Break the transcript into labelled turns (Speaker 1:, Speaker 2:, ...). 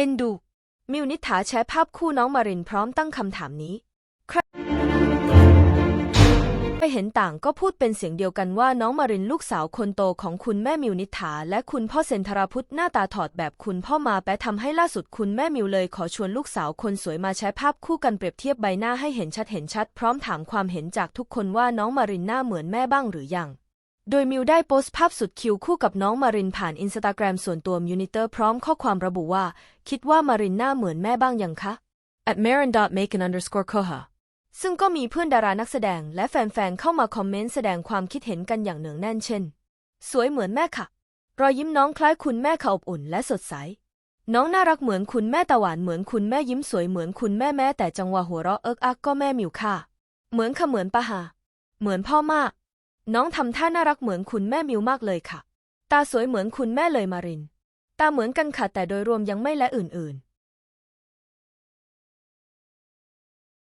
Speaker 1: เอ็นดู มิวนิฐาแชร์ภาพคู่น้องมารินพร้อมตั้งคำถามนี้ใครไปเห็นต่างก็พูดเป็นเสียงเดียวกันว่าน้องมารินลูกสาวคนโตของคุณแม่มิวนิฐาและคุณพ่อเซนทราพุทธหน้าตาถอดแบบคุณพ่อมาแปะทำให้ล่าสุดคุณแม่มิวเลยขอชวนลูกสาวคนสวยมาแชร์ภาพคู่กันเปรียบเทียบใบหน้าให้เห็นชัดเห็นชัด พร้อมถามความเห็นจากทุกคนว่าน้องมารินหน้าเหมือนแม่บ้างหรือยัง โดยมิวได้โพสต์ภาพสุดคิวคู่กับน้องมารินผ่านอินสตาแกรมส่วนตัวมิวนิเตอร์พร้อมข้อความระบุว่า คิดว่ามารินหน้าเหมือนแม่บ้างยังคะ at marin makin underscore koha ซึ่งก็มีเพื่อนดารานักแสดงและแฟนๆ เข้ามาคอมเมนต์แสดงความคิดเห็นกันอย่างเนืองแน่นเช่น สวยเหมือนแม่ค่ะ รอยยิ้มน้องคล้ายคุณแม่ค่ะอบอุ่นและสดใส น้องน่ารักเหมือนคุณแม่ตาหวานเหมือนคุณแม่ยิ้มสวยเหมือนคุณแม่แม้แต่จังหวะหัวเราะเอิกอักก็แม่มิวค่ะ เหมือนค่ะเหมือนปะหา เหมือนพ่อมาก น้องทำท่าน่ารักเหมือนคุณแม่มิวมากเลยค่ะ ตาสวยเหมือนคุณแม่เลยมาริน ตาเหมือนกันค่ะแต่โดยรวมยังไม่และอื่นๆ